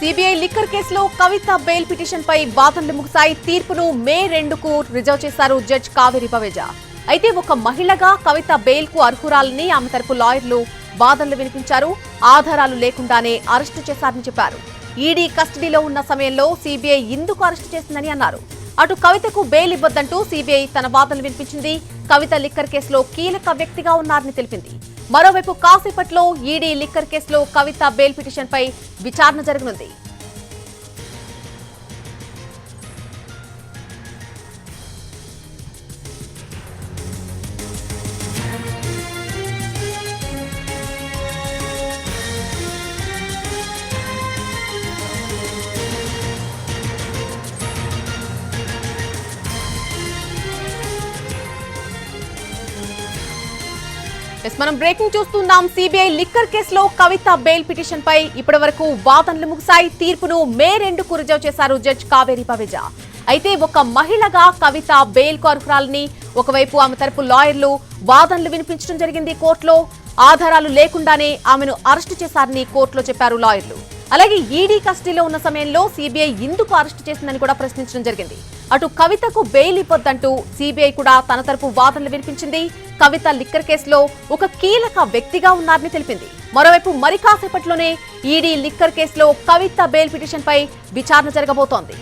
CBI liquor కేసులో కవిత bail petition పై వాదనలు ముగిశాయి. తీర్పును మే రెండుకు రిజర్వ్ చేశారు జడ్జ్ కావేరి పవేజ అయితే ఒక మహిళగా కవిత బెయిల్కు అర్హురాలని ఆమె తరపు లాయర్లు వాదనలు వినిపించారు. ఆధారాలు లేకుండానే అరెస్టు చేశారని చెప్పారు. ఈడీ కస్టడీలో ఉన్న సమయంలో సిబిఐ ఎందుకు అరెస్టు చేసిందని అన్నారు. అటు కవితకు బెయిల్ ఇవ్వద్దంటూ సిబిఐ తన వాదనలు వినిపించింది. కవిత లిక్కర్ కేసులో కీలక వ్యక్తిగా ఉన్నారని తెలిపింది. మరోవైపు కాసేపట్లో ఈడీ లిక్కర్ కేసులో కవిత బెయిల్ పిటిషన్పై విచారణ జరగనుంది. మనం బ్రేకింగ్ చూస్తున్నాం. సిబిఐ లిక్కర్ కేసులో కవిత బెయిల్ పిటిషన్ పై ఇప్పటి వరకు వాదనలు ముగిశాయి. తీర్పును మే రెండుకు రిజర్వ్ చేశారు జడ్జ్ కావేరి పవేజా అయితే ఒక మహిళగా కవిత బెయిల్కు ఒకవైపు ఆమె తరపు లాయర్లు వాదనలు వినిపించడం జరిగింది కోర్టులో. ఆధారాలు లేకుండానే ఆమెను అరెస్టు చేశారని కోర్టులో చెప్పారు లాయర్లు. అలాగే ఈడీ కస్టడీలో ఉన్న సమయంలో సిబిఐ ఎందుకు అరెస్టు చేసిందని కూడా ప్రశ్నించడం జరిగింది. అటు కవితకు బెయిల్ ఇవ్వద్దంటూ సిబిఐ కూడా తన తరపు వాదనలు వినిపించింది. కవిత లిక్కర్ కేసులో ఒక కీలక వ్యక్తిగా ఉన్నారని తెలిపింది. మరోవైపు మరి కాసేపట్లోనే ఈడీ లిక్కర్ కేసులో కవిత బెయిల్ పిటిషన్ పై విచారణ జరగబోతోంది.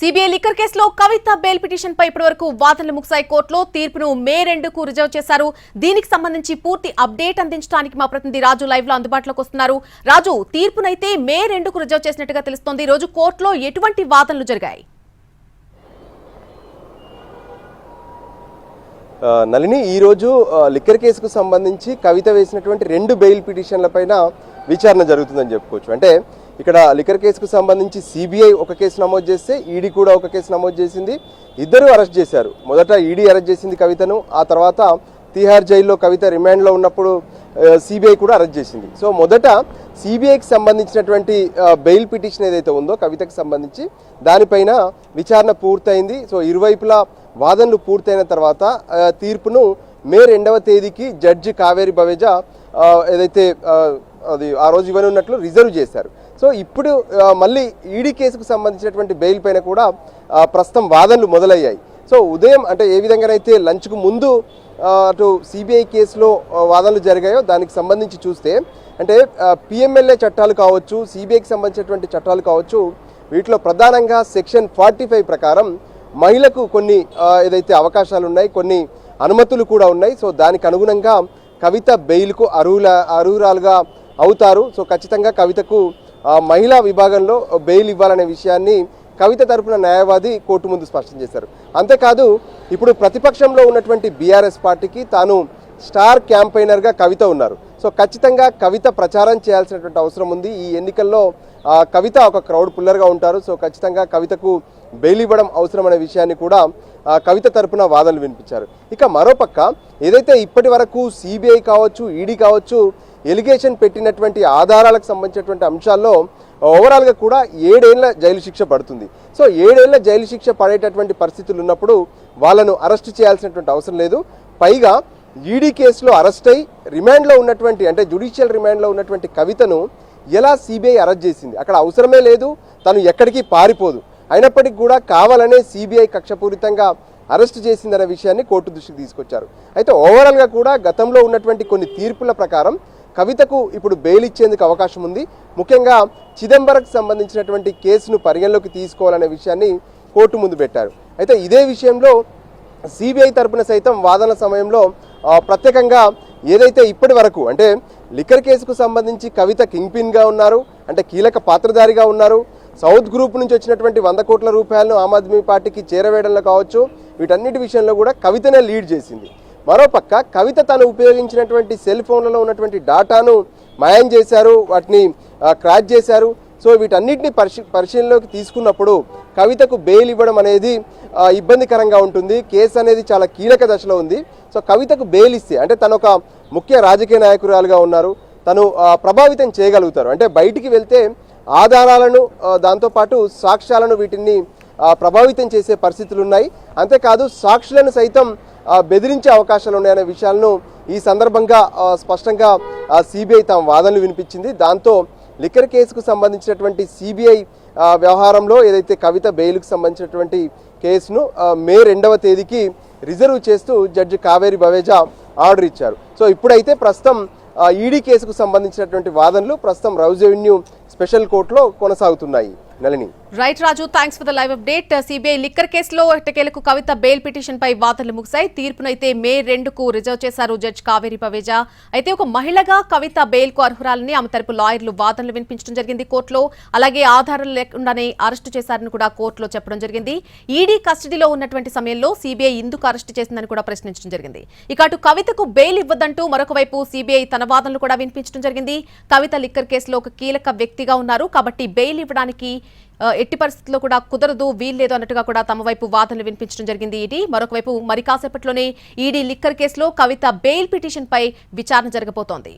సిబిఐ లిక్కర్ కేసులో కవిత బెయిల్ పిటిషన్ పై ఇప్పటివరకు వాదనలు ముగిశాయి. కోర్టులో తీర్పును మే రెండుకు రిజర్వ్ చేశారు. దీనికి సంబంధించి పూర్తి అప్డేట్ అందించడానికి మా ప్రతినిధి రాజు లైవ్లో అందుబాటులోకి వస్తున్నారు. రాజు తీర్పునైతే మే రెండుకు రిజర్వ్ చేసినట్టుగా తెలుస్తోంది. ఈ రోజు కోర్టులో ఎటువంటి వాదనలు జరిగాయి? నలిని ఈరోజు లిక్కర్ కేసుకు సంబంధించి కవిత వేసినటువంటి రెండు బెయిల్ పిటిషన్లపైన విచారణ జరుగుతుందని చెప్పుకోవచ్చు. అంటే ఇక్కడ లిక్కర్ కేసుకు సంబంధించి సిబిఐ ఒక కేసు నమోదు చేస్తే ఈడీ కూడా ఒక కేసు నమోదు చేసింది. ఇద్దరు అరెస్ట్ చేశారు. మొదట ఈడీ అరెస్ట్ చేసింది కవితను ఆ తర్వాత తీహార్ జైల్లో కవిత రిమాండ్లో ఉన్నప్పుడు సిబిఐ కూడా అరెస్ట్ చేసింది. సో మొదట సిబిఐకి సంబంధించినటువంటి బెయిల్ పిటిషన్ ఏదైతే ఉందో కవితకు సంబంధించి దానిపైన విచారణ పూర్తయింది. సో ఇరువైపులా వాదనలు పూర్తయిన తర్వాత తీర్పును మే రెండవ తేదీకి జడ్జి కావేరి బవేజా ఏదైతే అది ఆ రోజు ఇవ్వనున్నట్లు రిజర్వ్ చేశారు. సో ఇప్పుడు మళ్ళీ ఈడీ కేసుకు సంబంధించినటువంటి బెయిల్ పైన కూడా ప్రస్తుతం వాదనలు మొదలయ్యాయి. సో ఉదయం అంటే ఏ విధంగానైతే లంచ్కు ముందు అటు సిబిఐ కేసులో వాదనలు జరిగాయో దానికి సంబంధించి చూస్తే అంటే పిఎంఎల్ఏ చట్టాలు కావచ్చు సిబిఐకి సంబంధించినటువంటి చట్టాలు కావచ్చు వీటిలో ప్రధానంగా సెక్షన్ ఫార్టీ ఫైవ్ ప్రకారం మహిళకు కొన్ని ఏదైతే అవకాశాలు ఉన్నాయి కొన్ని అనుమతులు కూడా ఉన్నాయి. సో దానికి అనుగుణంగా కవిత బెయిల్కు అర్హుల అర్హురాలుగా అవుతారు. సో ఖచ్చితంగా కవితకు మహిళా విభాగంలో బెయిల్ ఇవ్వాలనే విషయాన్ని కవిత తరపున న్యాయవాది కోర్టు ముందు స్పష్టం చేశారు. అంతేకాదు ఇప్పుడు ప్రతిపక్షంలో ఉన్నటువంటి బీఆర్ఎస్ పార్టీకి తాను స్టార్ క్యాంపైనర్గా కవిత ఉన్నారు. సో ఖచ్చితంగా కవిత ప్రచారం చేయాల్సినటువంటి అవసరం ఉంది. ఈ ఎన్నికల్లో కవిత ఒక క్రౌడ్ పుల్లర్గా ఉంటారు. సో ఖచ్చితంగా కవితకు బెయిల్ ఇవ్వడం అవసరం అనే విషయాన్ని కూడా కవిత తరపున వాదనలు వినిపించారు. ఇక మరోపక్క ఏదైతే ఇప్పటి వరకు సిబిఐ కావచ్చు ఈడీ కావచ్చు ఎలిగేషన్ పెట్టినటువంటి ఆధారాలకు సంబంధించినటువంటి అంశాల్లో ఓవరాల్గా కూడా ఏడేళ్ళ జైలు శిక్ష పడుతుంది. సో ఏడేళ్ళ జైలు శిక్ష పడేటటువంటి పరిస్థితులు ఉన్నప్పుడు వాళ్ళను అరెస్ట్ చేయాల్సినటువంటి అవసరం లేదు. పైగా ఈడీ కేసులో అరెస్ట్ అయి రిమాండ్లో ఉన్నటువంటి అంటే జుడిషియల్ రిమాండ్లో ఉన్నటువంటి కవితను ఎలా సిబిఐ అరెస్ట్ చేసింది? అక్కడ అవసరమే లేదు. తను ఎక్కడికి పారిపోదు. అయినప్పటికీ కూడా కావాలనే సిబిఐ కక్షపూరితంగా అరెస్ట్ చేసిందనే విషయాన్ని కోర్టు దృష్టికి తీసుకొచ్చారు. అయితే ఓవరాల్గా కూడా గతంలో ఉన్నటువంటి కొన్ని తీర్పుల ప్రకారం కవితకు ఇప్పుడు బెయిల్ ఇచ్చేందుకు అవకాశం ఉంది. ముఖ్యంగా చిదంబరంకు సంబంధించినటువంటి కేసును పరిగణలోకి తీసుకోవాలనే విషయాన్ని కోర్టు ముందు పెట్టారు. అయితే ఇదే విషయంలో సిబిఐ తరపున సైతం వాదన సమయంలో ప్రత్యేకంగా ఏదైతే ఇప్పటి వరకు అంటే లిక్కర్ కేసుకు సంబంధించి కవిత కింగ్ పిన్గా ఉన్నారు అంటే కీలక పాత్రధారిగా ఉన్నారు సౌత్ గ్రూప్ నుంచి వచ్చినటువంటి వంద కోట్ల రూపాయలను ఆమ్ ఆద్మీ పార్టీకి చేరవేయడంలో కావచ్చు వీటన్నిటి విషయంలో కూడా కవితనే లీడ్ చేసింది. మరోపక్క కవిత తను ఉపయోగించినటువంటి సెల్ ఫోన్లలో ఉన్నటువంటి డాటాను మాయం చేశారు వాటిని క్రాచ్ చేశారు. సో వీటన్నిటిని పరిశీ పరిశీలనలోకి తీసుకున్నప్పుడు కవితకు బెయిల్ ఇవ్వడం అనేది ఇబ్బందికరంగా ఉంటుంది. కేసు అనేది చాలా కీలక దశలో ఉంది. సో కవితకు బెయిల్ ఇస్తే అంటే తను ఒక ముఖ్య రాజకీయ నాయకురాలుగా ఉన్నారు. తను ప్రభావితం చేయగలుగుతారు. అంటే బయటికి వెళ్తే ఆధారాలను దాంతోపాటు సాక్ష్యాలను వీటిని ప్రభావితం చేసే పరిస్థితులు ఉన్నాయి అంతేకాదు సాక్షులను సైతం బెదిరించే అవకాశాలు ఉన్నాయనే విషయాలను ఈ సందర్భంగా స్పష్టంగా సిబిఐ తమ వాదనలు వినిపించింది. దాంతో లిక్కర్ కేసుకు సంబంధించినటువంటి సిబిఐ వ్యవహారంలో ఏదైతే కవిత బెయిల్కు సంబంధించినటువంటి కేసును మే రెండవ తేదీకి రిజర్వ్ చేస్తూ జడ్జి కావేరి బవేజా ఆర్డర్ ఇచ్చారు. సో ఇప్పుడైతే ప్రస్తుతం ఈడీ కేసుకు సంబంధించినటువంటి వాదనలు ప్రస్తుతం రౌజ్ రెవెన్యూ స్పెషల్ కోర్టులో కొనసాగుతున్నాయి. Nalini. Right Raju thanks for the live update CBI liquor కేసులో ఎట్టకేలకు కవిత బెయిల్ పిటిషన్ పై వాదనలు ముగిశాయి. తీర్పునైతే మే రెండుకు రిజర్వ్ చేశారు జడ్జ్ కావేరి పవేజా. అయితే ఒక మహిళగా కవిత బెయిల్కు అర్హురాలని ఆమె తరపు లాయర్లు వాదనలు వినిపించడం జరిగింది కోర్టులో. అలాగే ఆధారాలు లేకుండానే అరెస్టు చేశారని కూడా కోర్టులో చెప్పడం జరిగింది. ఈడీ కస్టడీలో ఉన్నటువంటి సమయంలో సిబిఐ ఇందుకు అరెస్టు చేసిందని కూడా ప్రశ్నించడం జరిగింది. ఇక అటు కవితకు బెయిల్ ఇవ్వద్దంటూ మరొక వైపు సిబిఐ తన వాదనలు కూడా వినిపించడం జరిగింది. కవిత లిక్కర్ కేసులో ఒక కీలక వ్యక్తిగా ఉన్నారు. కాబట్టి బెయిల్ ఇవ్వడానికి ఎట్టి పరిస్థితుల్లో కూడా కుదరదు వీల్లేదు అన్నట్టుగా కూడా తమ వైపు వాదనలు వినిపించడం జరిగింది ఈడీ. మరొక వైపు మరి కాసేపట్లోనే ఈడీ లిక్కర్ కేసులో కవిత బెయిల్ పిటిషన్ పై విచారణ జరగబోతోంది.